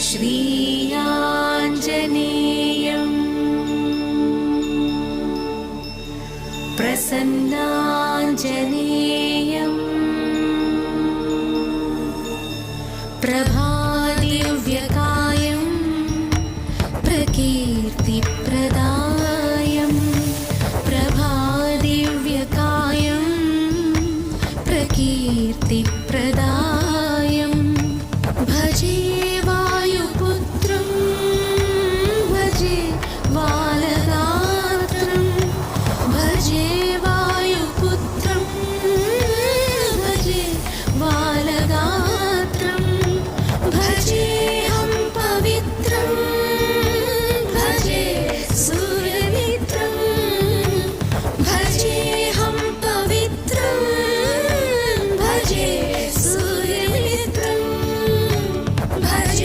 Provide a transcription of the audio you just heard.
श्रीयाञ्जनेयम्। प्रसन्नाञ्जनेयम्। प्रभाव्यकायम् प्रकीर्तिप्रदायम्। प्रभालिव्यकायं प्रकीर्तिप्रदा energy.